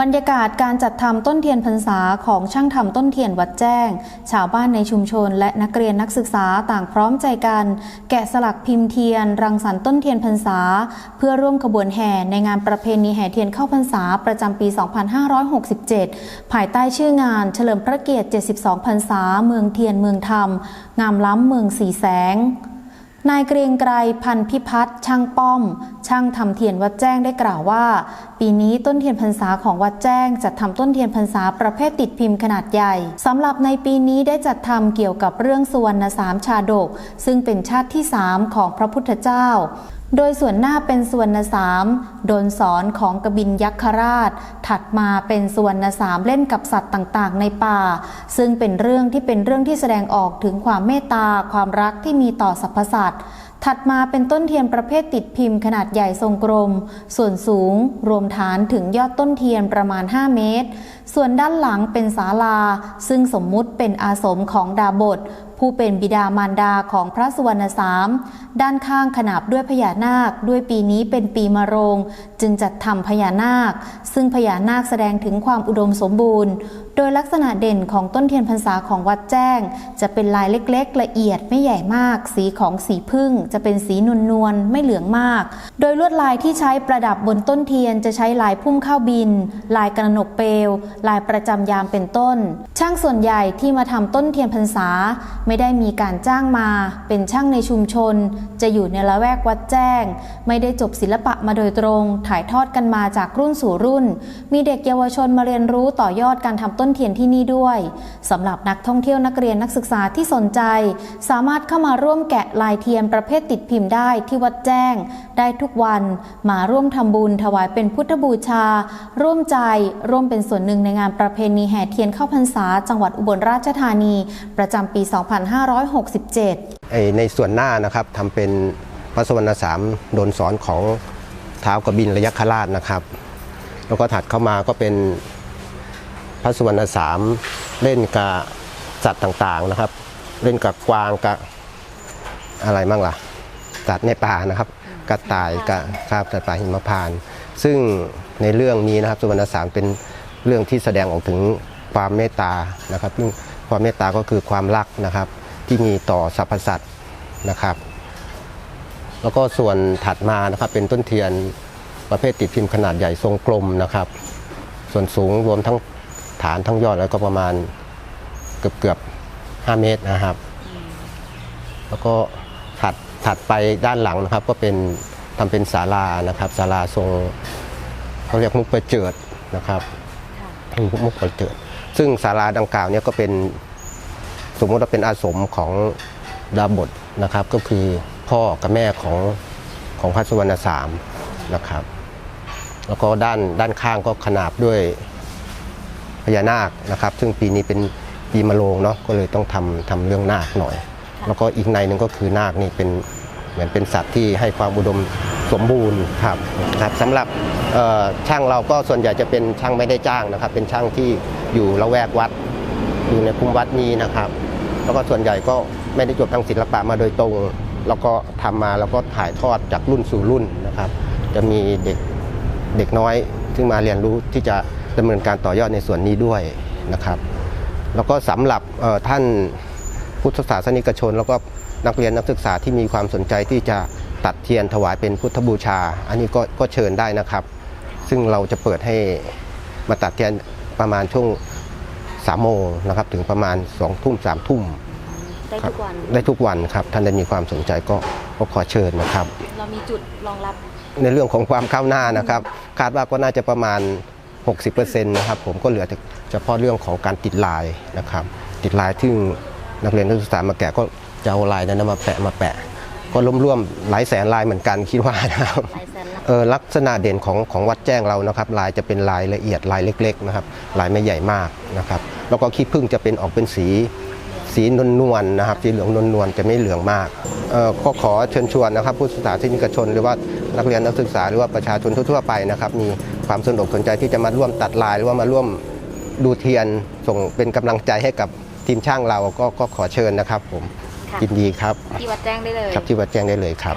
บรรยากาศการจัดทำต้นเทียนพรรษาของช่างทำต้นเทียนวัดแจ้ง ชาวบ้านในชุมชนและนักเรียนนักศึกษาต่างพร้อมใจกัน แกะสลักพิมพ์เทียน รังสรรค์ต้นเทียนพรรษา เพื่อร่วมขบวนแห่ในงานประเพณีแห่เทียนเข้าพรรษาประจำปี 2567 ภายใต้ชื่องานเฉลิมพระเกียรติ 72 พรรษา เมืองเทียนเมืองธรรม งามล้ำเมืองสีแสง นายเกรียงไกรพันพิพัฒน์ช่างป้อม ช่างทำเทียนวัดแจ้งได้กล่าวว่า ปีนี้ต้นเทียนพรรษาของวัดแจ้งจัดทำต้นเทียนพรรษาประเภทติดพิมพ์ขนาดใหญ่สำหรับในปีนี้ได้จัดทำเกี่ยวกับเรื่องสุวรรณสามชาดก ซึ่งเป็นชาติที่สามของพระพุทธเจ้า โดยส่วนหน้าเป็นส่วนนสามโดนสอนของกบินยักษราช ถัดมาเป็นส่วนนสามเล่นกับสัตว์ต่างๆ ในป่า ซึ่งเป็นเรื่องที่เป็นเรื่องที่แสดงออกถึงความเมตตาความรักที่มีต่อสรรพสัตว์ถัดมาเป็นต้นเทียนประเภทติดพิมพ์ขนาดใหญ่ทรงกลม ส่วนสูง รวมฐานถึงยอดต้นเทียนประมาณ 5 เมตร ส่วนด้านหลังเป็นศาลา ซึ่งสมมุติเป็นอาสมของดาบท ผู้เป็นบิดามารดาของพระสุวรรณสาม ด้านข้างขนาบด้วยพญานาค ด้วยปีนี้เป็นปีมะโรง จึงจัดทำพญานาค ซึ่งพญานาคแสดงถึงความอุดมสมบูรณ์ โดยลักษณะเด่นของต้นเทียนพรรษาของวัดแจ้ง จะเป็นลายเล็กๆ ละเอียดไม่ใหญ่มาก สีของสีพึ่ง จะเป็นสีนวลนวลไม่เหลืองมาก โดยลวดลายที่ใช้ประดับบนต้นเทียนจะใช้ลายพุ่มข้าวบิน ลายกระหนกเปลวลายประจำยามเป็นต้น ช่างส่วนใหญ่ที่มาทำต้นเทียนพรรษาไม่ได้มีการจ้างมา เป็นช่างในชุมชน จะอยู่ในละแวกวัดแจ้ง ไม่ได้จบศิลปะมาโดยตรง ถ่ายทอดกันมาจากรุ่นสู่รุ่น มีเด็กเยาวชนมาเรียนรู้ต่อยอดการทำต้นเทียนที่นี่ด้วยสำหรับนักท่องเที่ยวนักเรียนนักศึกษาที่สนใจ สามารถเข้ามาร่วมแกะลายเทียนประเภทติดพิมพ์ได้ที่วัดแจ้ง ได้ทุกวันมาร่วมทำบุญถวายเป็นพุทธบูชา ร่วมใจร่วมเป็นส่วนหนึ่งในงานประเพณีแห่เทียนเข้าพรรษา จังหวัดอุบลราชธานี ประจำปี 2 5อ้ในส่วนหน้านะครับทำเป็นพระสวรรณสามโดนสอนของเท้ากบินระยะคราชนะครับ แล้วก็ถัดเข้ามาก็เป็นพระสวรรณสามเล่นกับสัตว์ต่างๆนะครับ เล่นกับกวางกับอะไรมั่งล่ะสัตว์ในป่านะครับกระต่ายกับคาบสัตว์ป่าหิมพาน ซึ่งในเรื่องนี้นะครับสุวรรณสามเป็นเรื่องที่แสดงออกถึงความเมตตานะครับซึ่ง ความเมตตาก็คือความรักนะครับ ที่มีต่อสรรพสัตว์นะครับ แล้วก็ส่วนถัดมานะครับเป็นต้นเทียนประเภทติดพิมพ์ขนาดใหญ่ทรงกลมนะครับ ส่วนสูงรวมทั้งฐานทั้งยอดแล้วก็ประมาณเกือบเกือบ5เมตรนะครับ แล้วก็ถัดถัดไปด้านหลังนะครับ ก็เป็นทำเป็นศาลานะครับศาลาทรงเขาเรียกมุกประเจิดนะครับมุกมุกประเจิด ซึ่งศาลาดังกล่าวเนี่ยก็เป็นสมมติว่าเป็นอาสมของดาบทนะครับ ก็คือพ่อกับแม่ของของพระสุวรรณสามนะครับ แล้วก็ด้านด้านข้างก็ขนาบด้วยพญานาคนะครับ ซึ่งปีนี้เป็นปีมะโรงเนาะก็เลยต้องทำทำเรื่องนาคหน่อย แล้วก็อีกในหนึ่งก็คือนาคนี่เป็นเหมือนเป็นสัตว์ที่ให้ความอุดม สมบูรณ์ครับครับสำหรับช่างเราก็ส่วนใหญ่จะเป็นช่างไม่ได้จ้างนะครับ เป็นช่างที่อยู่ละแวกวัด อยู่ในภูมิวัดนี้นะครับ แล้วก็ส่วนใหญ่ก็ไม่ได้จบทางศิลปะมาโดยตรง แล้วก็ทำมาแล้วก็ถ่ายทอดจากรุ่นสู่รุ่นนะครับ จะมีเด็กเด็กน้อยซึ่งมาเรียนรู้ที่จะดำเนินการต่อยอดในส่วนนี้ด้วยนะครับ แล้วก็สำหรับท่านพุทธศาสนิกชน แล้วก็นักเรียนนักศึกษาที่มีความสนใจที่จะ ตัดเทียนถวายเป็นพุทธบูชา อันนี้ก็ก็เชิญได้นะครับ ซึ่งเราจะเปิดให้มาตัดเทียนประมาณช่วงสามโมงนะครับถึงประมาณสองทุ่มสามทุ่มได้ครับทุกวันได้ทุกวันครับท่านได้มีความสนใจก็ก็ขอเชิญนะครับ เรามีจุดรองรับในเรื่องของความก้าวหน้านะครับ คาดว่าก็น่าจะประมาณ 60%นะครับผมก็เหลือแต่เฉพาะเรื่องของการติดลายนะครับ ติดลายที่นักเรียนนักศึกษามาแกะก็จะเอาลายนั้นมาแปะมาแปะ ก็ร่วมๆหลายแสนลายเหมือนกันคิดว่านะครับลายเซ็นละเออลักษณะเด่นของของวัดแจ้งเรานะครับลายจะเป็นลายละเอียดลายเล็กๆนะครับลายไม่ใหญ่มากนะครับแล้วก็ขี้ผึ้งจะเป็นออกเป็นสีสีนวลนวลๆนะครับสีเหลืองนวลนวลๆจะไม่เหลืองมากเออก็ขอเชิญชวนนะครับผู้ศึกษาที่นิกชน หรือว่านักเรียนนักศึกษาหรือว่าประชาชนทั่วๆไปนะครับมีความสนอกสนใจที่จะมาร่วมตัดลาย หรือว่ามาร่วมดูเทียนส่งเป็นกำลังใจให้กับทีมช่างเราก็ก็ขอเชิญนะครับผมค่ะ ยินดีครับที่วัดแจ้งได้เลยครับที่วัดแจ้งได้เลยครับ